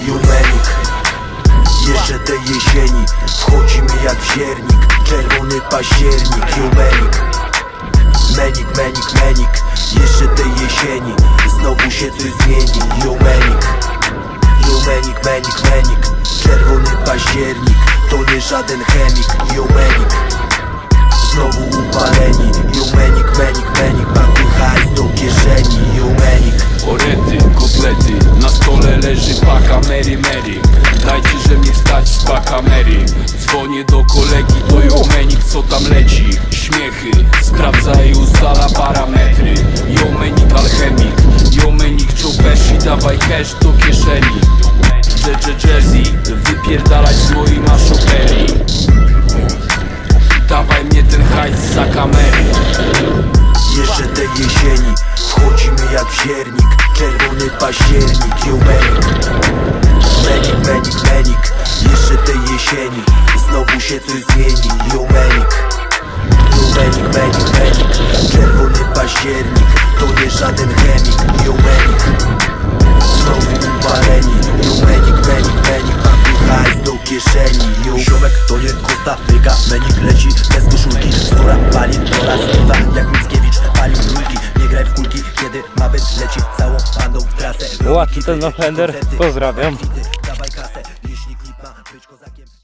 Jumenik Jeszcze tej jesieni Wchodzimy jak w ziernik. Czerwony październik Jumenik Menik, menik, menik Jeszcze tej jesieni Znowu się coś zmieni. Jumenik Jumenik, menik, menik Czerwony październik To nie żaden chemik. Jumenik Znowu upaleni leży paka Mary Mary. Dajcie, że mnie wstać z paka Mary. Dzwonię do kolegi, to Jomenik, co tam leci. Śmiechy, sprawdza i ustala parametry. Jomenik alchemik, Jomenik czopeshi Dawaj cash do kieszeni. JJ Jersey, wypierdalać z mojej maszoperii Dawaj mnie ten hajs za kamery. Jeszcze tej jesieni Wchodzimy jak w ziernik. Czerwony październik Jumenik Jesieni Znowu się coś zmieni. Jumenik Jumenik, menik, menik. Czerwony październik. To nie żaden chemik. Jumenik Znowu upaleni Jumenik, menik, menik. Hajs do kieszeni. Ju- to nie Kosta. Ryga, menik leci bez koszulki. Skóra pali, rola zliwa Jak Mickiewicz palił rulki Nie graj w kulki, kiedy ma być leci. Całą bandą w trasę. Ładny ten offender, pozdrawiam.